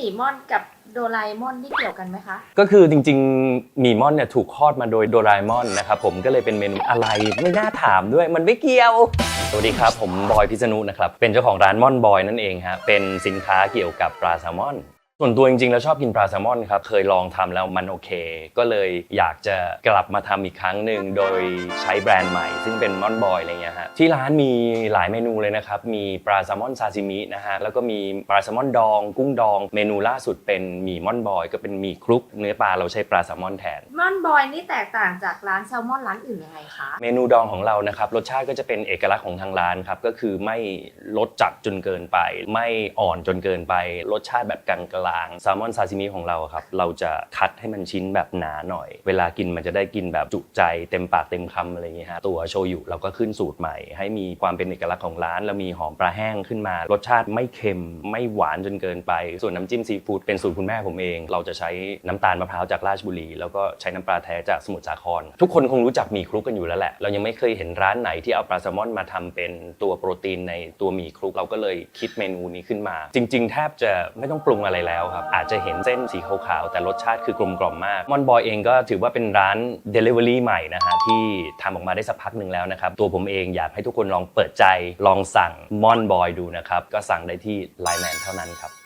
มี่มอนกับโดราเอมอนที่เกี่ยวกันไหมคะ ก็คือจริงๆหมีม่อนเนี่ยถูกคลอดมาโดยโดราเอมอนนะครับผมก็เลยเป็นเมนูอะไรไม่น่าถามด้วยมันไม่เกี่ยว สวัสดีครับ ผมบอยพิษณุนะครับ เป็นเจ้าของร้านม่อนบอยนั่นเองฮะเป็นสินค้าเกี่ยวกับปลาแซลมอน ส่วนตัวจริงๆ แล้วชอบกินปลาแซลมอนครับ เคยลองทำแล้วมันโอเค ก็เลยอยากจะกลับมาทำอีกครั้งหนึ่งโดยใช้แบรนด์ใหม่ ซึ่งเป็นม่อนบอยอะไรเงี้ยฮะที่ร้านมีหลายเมนูเลยนะครับ มีปลาแซลมอนซาซิมินะฮะแล้วก็มีปลาแซลมอนดอง กุ้งดอง เมนูล่าสุดเป็นหมี่ม่อนบอย ก็เป็นหมี่คลุกเนื้อปลาเราใช้ปลาแซลมอนแทนม่อนบอยนี่แตกต่างจากร้านแซลมอนร้านอื่นยังไงคะเมนูดองของเรานะครับรสชาติก็จะเป็นเอกลักษณ์ของทางร้านครับก็คือไม่รสจัดจนเกินไป ไม่อ่อนจนเกินไป รสชาติแบบกลางๆแซลมอนซาซิมิของเราครับเราจะคัดให้มันชิ้นแบบหนาหน่อย เวลากินมันจะได้กินแบบจุใจเต็มปากเต็มคำอะไรอย่างเงี้ยฮะตัวโชยุเราก็ขึ้นสูตรใหม่ ให้มีความเป็นเอกลักษณ์ของร้านแล้วมีหอมปลาแห้งขึ้นมา รสชาติไม่เค็มไม่หวานจนเกินไป ส่วนน้ำจิ้มซีฟู้ดเป็นสูตรคุณแม่ผมเอง เราจะใช้น้ำตาลมะพร้าวจากราชบุรี แล้วก็ใช้น้ำปลาแท้จากสมุทรสาคร ทุกคนคงรู้จักหมี่คลุกกันอยู่แล้วแหละเรายังไม่เคยเห็นร้านไหนที่เอาปลาแซลมอนมาทำเป็นตัวโปรตีนในตัวหมี่คลุกเราก็เลยคิดเมนูนี้ขึ้นมา จริง ๆ แทบจะไม่ต้องปรุงอะไรแล้วครับ อาจจะเห็นเส้นสีขาวๆ แต่รสชาติคือกลมกล่อมมากมอนบอยเองก็ถือว่าเป็นร้าน Delivery ใหม่นะฮะที่ทำออกมาได้สักพักหนึ่งแล้วนะครับ ตัวผมเองอยากให้ทุกคนลองเปิดใจลองสั่งมอนบอยดูนะครับ ก็สั่งได้ที่ไลน์แมนเท่านั้นครับ